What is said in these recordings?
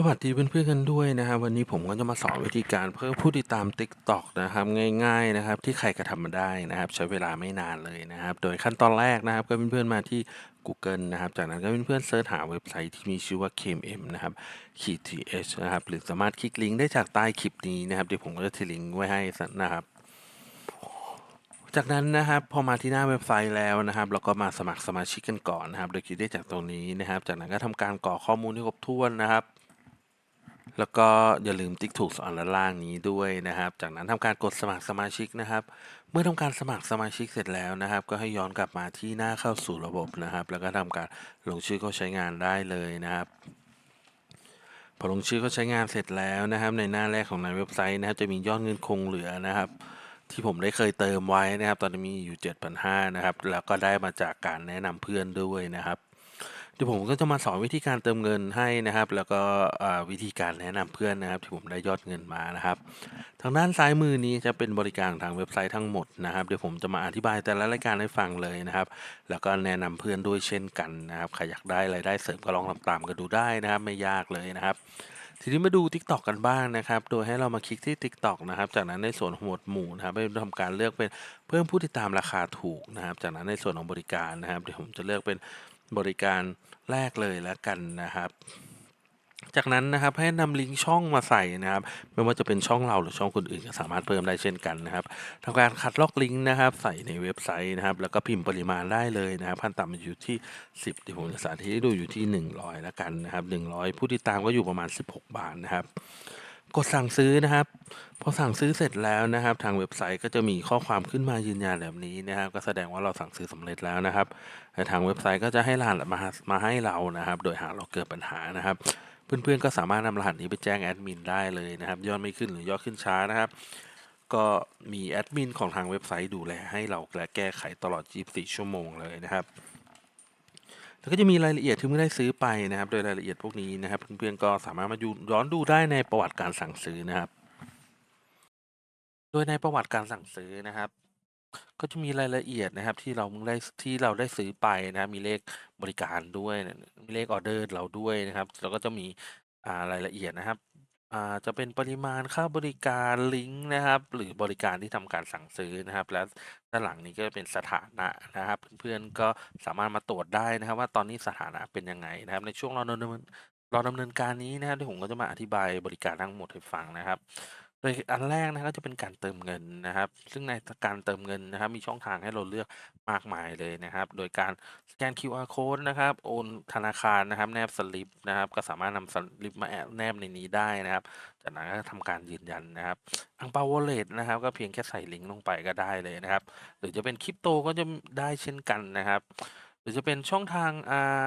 สวัสดีเพื่อนๆกันด้วยนะครับวันนี้ผมก็จะมาสอนวิธีการเพิ่มผู้ติดตาม TikTok นะครับง่ายๆนะครับที่ใครก็ทำมาได้นะครับ ใช้เวลาไม่นานเลยนะครับ โดยขั้นตอนแรกนะครับก็เพื่อนๆมาที่ Google นะครับ จากนั้นก็เพื่อนๆเสิร์ชหาเว็บไซต์ที่มีชื่อว่า KMM นะครับขีด th นะครับหรือสามารถคลิกลิงก์ได้จากใต้คลิปนี้นะครับเดี๋ยวผมก็จะทิ้งลิงก์ไว้ให้นะครับจากนั้นนะครับพอมาที่หน้าเว็บไซต์แล้วนะครับเราก็มาสมัครสมาชิกกันก่อนนะครับ โดยคลิกได้จากตรงนี้นะครับ จากนั้นก็ทำการกรอกข้อมูลให้ครบถ้วนนะครับ แล้วก็อย่าลืมติ๊กถูกอันด้านล่างนี้ด้วยนะครับ จากนั้นทำการกดสมัครสมาชิกนะครับ เมื่อทำการสมัครสมาชิกเสร็จแล้วนะครับ ก็ให้ย้อนกลับมาที่หน้าเข้าสู่ระบบนะครับ แล้วก็ทำการลงชื่อเข้าใช้งานได้เลยนะครับพอลงชื่อเข้าใช้งานเสร็จแล้วนะครับ ในหน้าแรกของในเว็บไซต์นะครับจะมียอดเงินคงเหลือนะครับ ที่ผมได้เคยเติมไว้นะครับ ตอนนี้มีอยู่ 7,500นะครับแล้วก็ได้มาจากการแนะนำเพื่อนด้วยนะครับ เดี๋ยวผมก็จะมาสอนวิธีการเติมเงินให้นะครับ แล้วก็วิธีการแนะนำเพื่อนนะครับ ที่ผมได้ยอดเงินมานะครับ ทางด้านซ้ายมือนี้จะเป็นบริการทางเว็บไซต์ทั้งหมดนะครับ เดี๋ยวผมจะมาอธิบายแต่ละรายการให้ฟังเลยนะครับ แล้วก็แนะนำเพื่อนด้วยเช่นกันนะครับใครอยากได้รายได้เสริมก็ลองทำตามกันดูได้นะครับ ไม่ยากเลยนะครับทีนี้มาดู TikTok กันบ้างนะครับ โดยให้เรามาคลิกที่ TikTok นะครับ จากนั้นในส่วนหมวดหมู่นะครับให้ทำการเลือกเป็นเพิ่มผู้ติดตามราคาถูกนะครับ จากนั้นในส่วนของบริการนะครับเดี๋ยวผมจะเลือกเป็น บริการแรกเลยแล้วกันนะครับ จากนั้นนะครับให้นำลิงก์ช่องมาใส่นะครับ ไม่ว่าจะเป็นช่องเราหรือช่องคนอื่นก็สามารถเพิ่มได้เช่นกันนะครับทำการคัดลอกลิงก์นะครับ ใส่ในเว็บไซต์นะครับ แล้วก็พิมพ์ปริมาณได้เลยนะครับขั้นต่ำอยู่ที่ 10เดี๋ยวผมจะสาธิตให้ดูอยู่ที่ 100 แล้วกันนะครับ100 ผู้ติดตามก็อยู่ประมาณ 16 บาทนะครับ กดสั่งซื้อนะครับพอสั่งซื้อเสร็จแล้วนะครับ ทางเว็บไซต์ก็จะมีข้อความขึ้นมายืนยันแบบนี้นะครับ ก็แสดงว่าเราสั่งซื้อสำเร็จแล้วนะครับแต่ทางเว็บไซต์ก็จะให้รหัสมามาให้เรานะครับ โดยหากเราเกิดปัญหานะครับ เพื่อนๆก็สามารถนำรหัสนี้ไปแจ้งแอดมินได้เลยนะครับยอดไม่ขึ้นหรือยอดขึ้นช้านะครับ ก็มีแอดมินของทางเว็บไซต์ดูแลให้เราและแก้ไขตลอด 24 ชั่วโมงเลยนะครับ แล้วก็จะมีรายละเอียดที่เพิ่งได้ซื้อไปนะครับ โดยรายละเอียดพวกนี้นะครับ เพื่อนๆก็สามารถมาดูย้อนดูได้ในประวัติการสั่งซื้อนะครับ โดยในประวัติการสั่งซื้อนะครับ ก็จะมีรายละเอียดนะครับ ที่เราได้ที่เราได้ซื้อไปนะครับมีเลขบริการด้วย มีเลขออเดอร์เราด้วยนะครับ แล้วก็จะมีรายละเอียดนะครับ อ่า จะเป็นปริมาณค่าบริการลิงก์นะครับ หรือบริการที่ทำการสั่งซื้อนะครับ และด้านหลังนี้ก็เป็นสถานะนะครับ เพื่อนๆก็สามารถมาตรวจได้นะครับ ว่าตอนนี้สถานะเป็นยังไงนะครับ ในช่วงรอดำเนินรอดำเนินการนี้นะครับที่ผมก็จะมาอธิบายบริการทั้งหมดให้ฟังนะครับ โดยอันแรกนะครับก็จะเป็นการเติมเงินนะครับ ซึ่งในการเติมเงินนะครับ มีช่องทางให้เราเลือกมากมายเลยนะครับ โดยการสแกน QR code นะครับ โอนธนาคารนะครับ แนบสลิปนะครับ ก็สามารถนำสลิปมาแอบแนบในนี้ได้นะครับ จากนั้นก็ทำการยืนยันนะครับอังเปาวอลเล็ตนะครับ ก็เพียงแค่ใส่ลิงก์ลงไปก็ได้เลยนะครับ หรือจะเป็นคริปโตก็จะได้เช่นกันนะครับ หรือจะเป็นช่องทางอ่า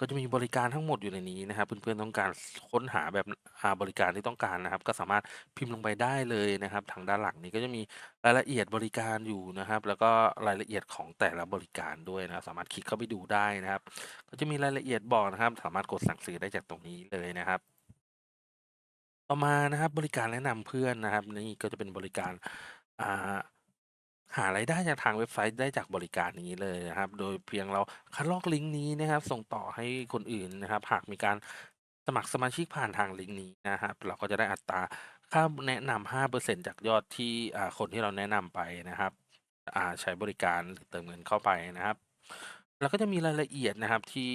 ก็จะมีบริการทั้งหมดอยู่ในนี้นะครับ เพื่อน ๆ ต้องการค้นหาแบบอ่าบริการที่ต้องการนะครับ ก็สามารถพิมพ์ลงไปได้เลยนะครับ ทางด้านหลังนี้ก็จะมีรายละเอียดบริการอยู่นะครับ แล้วก็รายละเอียดของแต่ละบริการด้วยนะครับ สามารถคลิกเข้าไปดูได้นะครับ ก็จะมีรายละเอียดบอกนะครับ สามารถกดสั่งซื้อได้จากตรงนี้เลยนะครับต่อมานะครับบริการแนะนำเพื่อนนะครับนี่ก็จะเป็นบริการอ่า หารายได้จากทางเว็บไซต์ได้จากบริการนี้เลยนะครับ โดยเพียงเราคัดลอกลิงก์นี้นะครับ ส่งต่อให้คนอื่นนะครับ หากมีการสมัครสมาชิกผ่านทางลิงก์นี้นะครับ เราก็จะได้อัตราค่าแนะนำ5%จากยอดที่คนที่เราแนะนำไปนะครับใช้บริการหรือเติมเงินเข้าไปนะครับแล้วก็จะมีรายละเอียดนะครับที่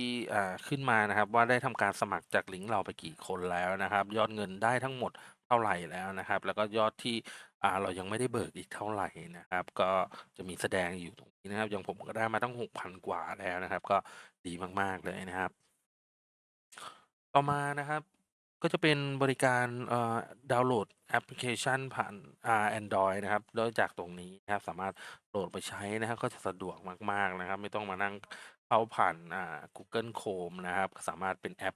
ขึ้นมานะครับ ว่าได้ทำการสมัครจากลิงก์เราไปกี่คนแล้วนะครับ ยอดเงินได้ทั้งหมด เท่าไหร่แล้วนะครับ แล้วก็ยอดที่อ่าเรายังไม่ได้เบิกอีกเท่าไหร่นะครับ ก็จะมีแสดงอยู่ตรงนี้นะครับ อย่างผมก็ได้มาตั้ง6,000กว่าแล้วนะครับ ก็ดีมาก ๆ เลยนะครับ ต่อมานะครับ ก็จะเป็นบริการเอ่อดาวน์โหลดแอปพลิเคชันผ่านอ่าแอนดรอยนะครับโดยจากตรงนี้นะครับ สามารถโหลดไปใช้นะครับ ก็จะสะดวกมาก ๆนะครับ ไม่ต้องมานั่งเข้าผ่านอ่า Google Chrome นะครับ สามารถเป็นแอป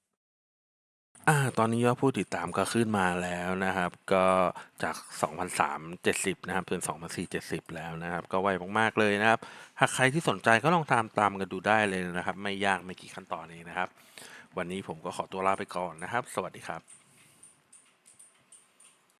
อาตอนนี้ยอดผู้ติดตามก็ขึ้นมาแล้วนะครับ ก็จาก 2,370 นะครับเป็น 2,470 แล้วนะครับ ก็ไวมากๆเลยนะครับ หากใครที่สนใจก็ลองตามตามกันดูได้เลยนะครับ ไม่ยากไม่กี่ขั้นตอนนี้นะครับ วันนี้ผมก็ขอตัวลาไปก่อนนะครับ สวัสดีครับ